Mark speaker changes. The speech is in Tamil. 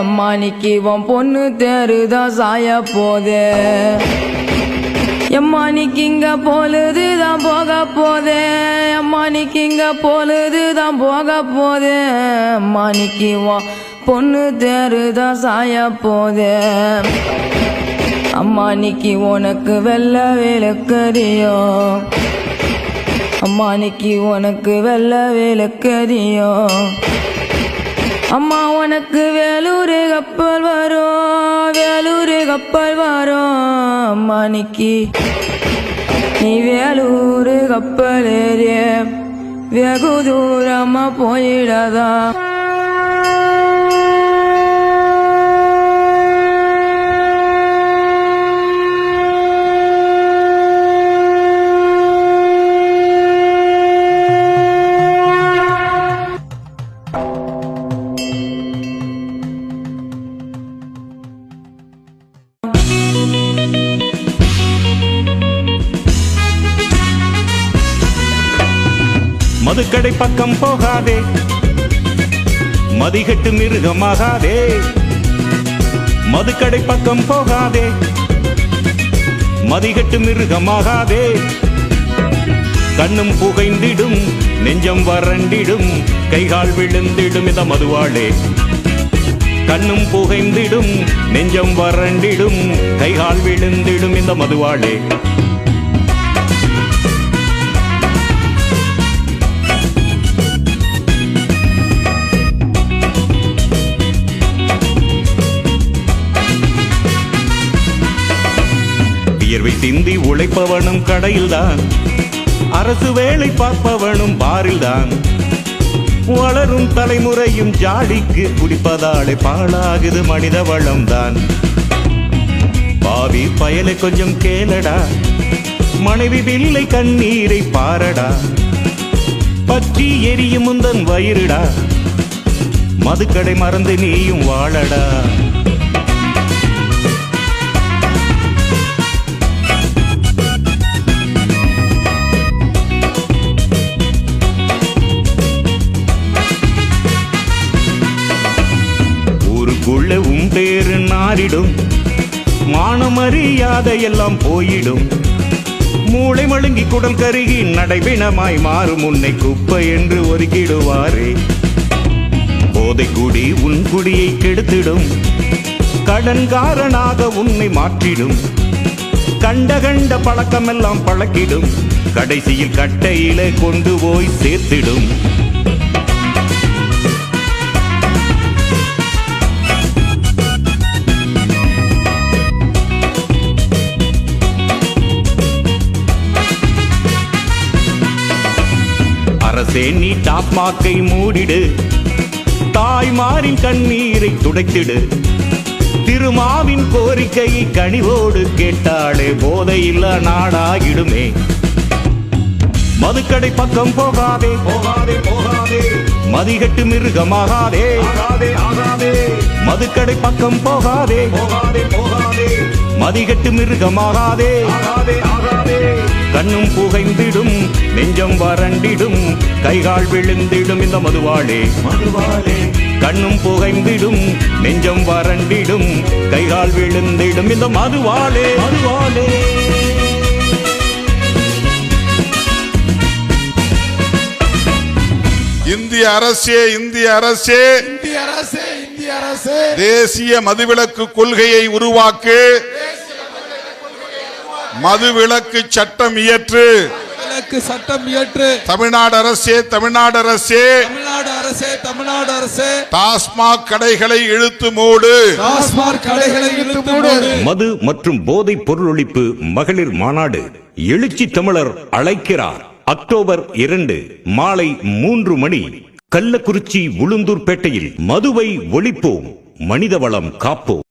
Speaker 1: அம்மானிக்கு உன் பொண்ணு தேருதான் சாய போதே. எம்மானிக்கு இங்க பொழுது தான் போக போதே. அம்மானிக்கு இங்க பொழுது தான் போக போதே. அம்மானிக்கு உன் பொண்ணு தேருதான் சாய போதே. அம்மானிக்கு உனக்கு வெள்ள விளக்கறியும் அம்மானிக்கு உனக்கு வெள்ள விளக்கறியும் அம்மா உனக்கு வேலூர் கப்பல் வரும் வேலூர் கப்பல் வரும். அம்மானிக்கு நீ வேலூர் கப்பல் ஏறிய வெகு தூரமா போயிடாதா?
Speaker 2: மதுக்கடை பக்கம் போகாதே. மதிகட்டு மிருகமாகாதே. மதுக்கடை பக்கம் போகாதே. மதிகட்டு மிருகமாகாதே. கண்ணும் புகைந்திடும் நெஞ்சம் வறண்டிடும் கைகால் விழுந்திடும் இந்த மதுவாளே. கண்ணும் புகைந்திடும் நெஞ்சம் வறண்டிடும் கைகால் விழுந்திடும் இந்த மதுவாளே. வேர்வை சிந்தி உழைப்பவனும் கடையில்தான். அரசு வேலை பார்ப்பவனும் பாரில்தான். வளரும் தலைமுறையும் ஜாடிக்கு குடிப்பதாலே பாழாகுது மனித வளம்தான். பாவி பயலை கொஞ்சம் கேளடா. மனைவி வில்லை கண்ணீரை பாரடா. பற்றி எரியும் முந்தன் வயிறுடா. மதுக்கடை மறந்து நீயும் வாழடா. ஊருக்குள்ள பேரு நாரிடும் மானமறியாத எல்லாம் போயிடும். மூளை மழுங்கி குடல் கருகி நடைபிணமாய் மாறும். உன்னை குப்பை என்று ஒதுக்கிடுவாரே போதை குடி உன் குடியை கெடுத்திடும். கடன்காரனாக உன்னை மாற்றிடும். கண்ட கண்ட பழக்கமெல்லாம் பழக்கிடும். கடைசியில் கட்டையில கொண்டு போய் சேர்த்திடும். அரசே நீ டாப்மாக்கை மூடிடு. தாய்மாரின் கண்ணீரை துடைத்திடு. திருமாவின் கோரிக்கையை கனிவோடு கேட்டாளே போதையில்லா நாடாகிடுமே. மதுக்கடை பக்கம் போகாதே. போகாதே போகாதே. மதிகட்டு மிருகமாகாதே. ஆகாதே. மதுக்கடை பக்கம் போகாதே. போகாதே போகாதே. மதிகட்டு மிருகமாகாதே. ஆகாதே கண்ணும் புகைந்திடும் நெஞ்சம் வறண்டிடும் கைகால் விழுந்திடும் இந்த மதுவாளே. மதுவாளே. கண்ணும் புகைந்திடும் நெஞ்சம் வறண்டிடும் கைகால் விழுந்திடும் இந்த மதுவாளே. மதுவாளே.
Speaker 3: இந்திய அரசே இந்திய அரசே.
Speaker 4: இந்திய அரசு இந்திய அரசு.
Speaker 3: தேசிய மதுவிலக்கு கொள்கையை உருவாக்கு. மதுவிலக்கு சட்டம் இயற்று.
Speaker 4: விலக்கு சட்டம் இயற்று.
Speaker 3: தமிழ்நாடு அரசே தமிழ்நாடு அரசே.
Speaker 4: தமிழ்நாடு அரசே தமிழ்நாடு அரசே.
Speaker 3: டாஸ்மாக் கடைகளை இழுத்து மூடு.
Speaker 4: டாஸ்மாக் கடைகளை இழுத்து மூடு.
Speaker 2: மது மற்றும் போதைப் பொருளொழிப்பு மகளிர் மாநாடு எழுச்சி தமிழர் அழைக்கிறார். அக்டோபர் இரண்டு மாலை மூன்று மணி கள்ளக்குறிச்சி உளுந்தூர்பேட்டையில் மதுவை ஒழிப்போம் மனிதவளம் காப்போம்.